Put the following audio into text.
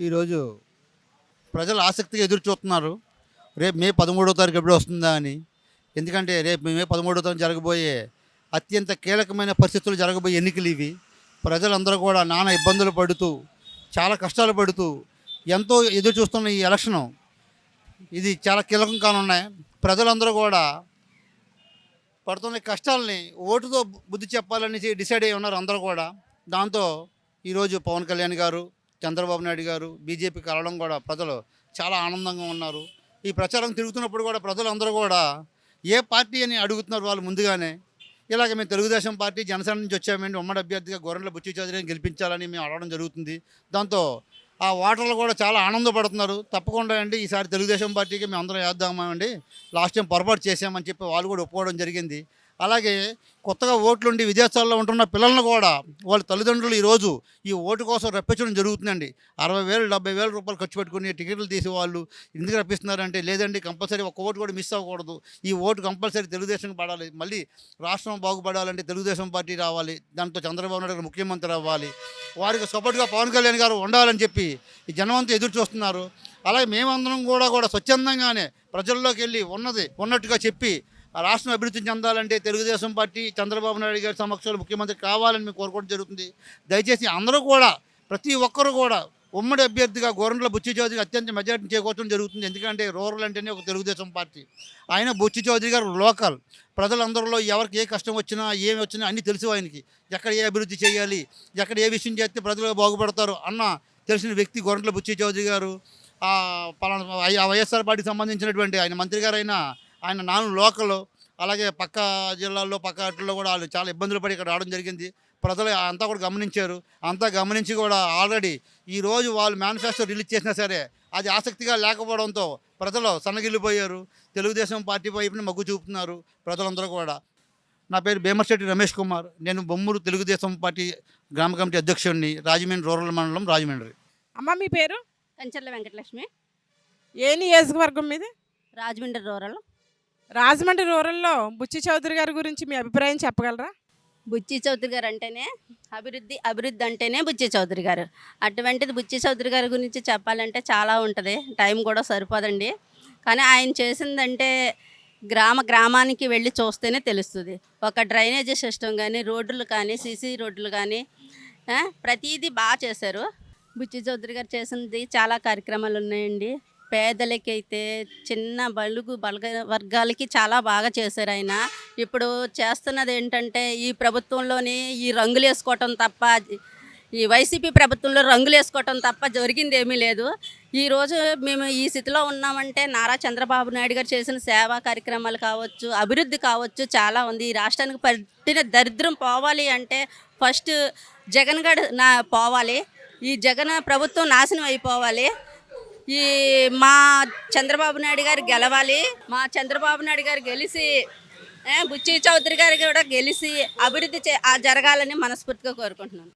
ఈరోజు ప్రజలు ఆసక్తిగా ఎదురు చూస్తున్నారు. రేపు మే పదమూడో తారీఖు ఎప్పుడు వస్తుందా అని. ఎందుకంటే రేపు మే పదమూడో తారీఖు జరగబోయే అత్యంత కీలకమైన పరిస్థితులు జరగబోయే ఎన్నికలు ఇవి. ప్రజలందరూ కూడా నానా ఇబ్బందులు పడుతూ చాలా కష్టాలు పడుతూ ఎంతో ఎదురు చూస్తున్న ఈ ఎలక్షను ఇది చాలా కీలకం కానున్నాయి. ప్రజలందరూ కూడా పడుతున్న కష్టాలని ఓటుతో బుద్ధి చెప్పాలని డిసైడ్ అయ్యి ఉన్నారు అందరూ కూడా. దాంతో ఈరోజు పవన్ కళ్యాణ్ గారు చంద్రబాబు నాయుడు గారు బీజేపీ కలవడం కూడా ప్రజలు చాలా ఆనందంగా ఉన్నారు. ఈ ప్రచారం తిరుగుతున్నప్పుడు కూడా ప్రజలందరూ కూడా ఏ పార్టీ అని అడుగుతున్నారు వాళ్ళు ముందుగానే. ఇలాగ మేము తెలుగుదేశం పార్టీ జనసేన నుంచి వచ్చామండి ఉమ్మడి అభ్యర్థిగా గొర్రెల బుచ్చి చౌదరిని గెలిపించాలని మేము అడగడం జరుగుతుంది. దాంతో ఆ ఓటర్లు కూడా చాలా ఆనందపడుతున్నారు. తప్పకుండా అండి ఈసారి తెలుగుదేశం పార్టీకి మేము అందరం వేద్దామండి లాస్ట్ టైం పొరపాటు చేసామని చెప్పి వాళ్ళు కూడా ఒప్పుకోవడం జరిగింది. అలాగే కొత్తగా ఓట్లుండి విదేశాల్లో ఉంటున్న పిల్లలను కూడా వాళ్ళ తల్లిదండ్రులు ఈరోజు ఈ ఓటు కోసం రప్పించడం జరుగుతుందండి. అరవై వేలు డెబ్బై వేల రూపాయలు ఖర్చు పెట్టుకుని టికెట్లు తీసి వాళ్ళు ఎందుకు రప్పిస్తున్నారంటే లేదండి కంపల్సరీ ఒక ఓటు కూడా మిస్ అవ్వకూడదు. ఈ ఓటు కంపల్సరీ తెలుగుదేశం పడాలి. మళ్ళీ రాష్ట్రం బాగుపడాలంటే తెలుగుదేశం పార్టీ రావాలి. దాంతో చంద్రబాబు నాయుడు గారు ముఖ్యమంత్రి అవ్వాలి. వారికి సపోర్ట్గా పవన్ కళ్యాణ్ గారు ఉండాలని చెప్పి ఈ జనమంతా ఎదురు చూస్తున్నారు. అలాగే మేమందరం కూడా కూడా స్వచ్ఛందంగానే ప్రజల్లోకి వెళ్ళి ఉన్నది ఉన్నట్టుగా చెప్పి ఆ రాష్ట్రం అభివృద్ధి చెందాలంటే తెలుగుదేశం పార్టీ చంద్రబాబు నాయుడు గారి సమక్షంలో ముఖ్యమంత్రి కావాలని మేము కోరుకోవడం జరుగుతుంది. దయచేసి అందరూ కూడా ప్రతి ఒక్కరు కూడా ఉమ్మడి అభ్యర్థిగా గోరంట్ల బుచ్చి చౌదరికి అత్యంత మెజార్టీ చేకూర్చడం జరుగుతుంది. ఎందుకంటే రూరల్ అంటేనే ఒక తెలుగుదేశం పార్టీ. ఆయన బుచ్చి చౌదరి గారు లోకల్ ప్రజలందరిలో ఎవరికి ఏ కష్టం వచ్చినా ఏమి వచ్చినా అన్నీ తెలుసు ఆయనకి. ఎక్కడ ఏ అభివృద్ధి చేయాలి ఎక్కడ ఏ విషయం చేస్తే ప్రజలు బాగుపడతారు అన్న తెలిసిన వ్యక్తి గోరంట్ల బుచ్చి చౌదరి గారు పలానా వైఎస్ఆర్ పార్టీకి సంబంధించినటువంటి ఆయన మంత్రి గారైనా ఆయన నాన్న లోకల్ అలాగే పక్క జిల్లాల్లో పక్క అట్లలో కూడా వాళ్ళు చాలా ఇబ్బందులు పడి ఇక్కడ రావడం జరిగింది. ప్రజలు అంతా కూడా గమనించారు. అంతా గమనించి కూడా ఆల్రెడీ ఈరోజు వాళ్ళు మేనిఫెస్టో రిలీజ్ చేసినా సరే అది ఆసక్తిగా లేకపోవడంతో ప్రజలు సన్నగిల్లిపోయారు. తెలుగుదేశం పార్టీ వైపున మొగ్గు చూపుతున్నారు ప్రజలందరూ కూడా. నా పేరు భీమశెట్టి రమేష్ కుమార్. నేను బొమ్మూరు తెలుగుదేశం పార్టీ గ్రామ కమిటీ అధ్యక్షుడిని. రాజమండ్రి రూరల్ మండలం రాజమండ్రి. అమ్మ మీ పేరు? కంచర్ల వెంకటలక్ష్మి. ఏ నియోజకవర్గం మీది? రాజమండ్రి రూరల్. రాజమండ్రి రూరల్లో బుచ్చి చౌదరి గారి గురించి మీ అభిప్రాయం చెప్పగలరా? బుచ్చి చౌదరి గారు అంటేనే అభివృద్ధి అభివృద్ధి అంటేనే బుచ్చి చౌదరి గారు. అటువంటిది బుచ్చి చౌదరి గారి గురించి చెప్పాలంటే చాలా ఉంటుంది. టైం కూడా సరిపోదండి. కానీ ఆయన చేసిందంటే గ్రామ గ్రామానికి వెళ్ళి చూస్తేనే తెలుస్తుంది. ఒక డ్రైనేజీ సిస్టమ్ కానీ రోడ్లు కానీ సీసీ రోడ్లు కానీ ప్రతిదీ బాగా చేశారు. బుచ్చి చౌదరి గారు చేసింది చాలా కార్యక్రమాలు ఉన్నాయండి. పేదలకైతే చిన్న బలుగు బలగ వర్గాలకి చాలా బాగా చేశారు ఆయన. ఇప్పుడు చేస్తున్నది ఏంటంటే ఈ ప్రభుత్వంలోని ఈ రంగులు వేసుకోవటం తప్ప ఈ వైసీపీ ప్రభుత్వంలో రంగులు వేసుకోవటం తప్ప జరిగింది ఏమీ లేదు ఈరోజు మేము ఈ స్థితిలో ఉన్నామంటే నారా చంద్రబాబు నాయుడు గారు చేసిన సేవా కార్యక్రమాలు కావచ్చు అభివృద్ధి కావచ్చు చాలా ఉంది. ఈ రాష్ట్రానికి పట్టిన దరిద్రం పోవాలి అంటే ఫస్ట్ జగన్ గడ్ నా పోవాలి. ఈ జగన్ ప్రభుత్వం నాశనం అయిపోవాలి. ఈ మా చంద్రబాబు నాయుడు గారు గెలవాలి మా చంద్రబాబు నాయుడు గారు గెలిచి బుచ్చి చౌదరి గారు కూడా గెలిచి అభివృద్ధి చే జరగాలని మనస్ఫూర్తిగా కోరుకుంటున్నాను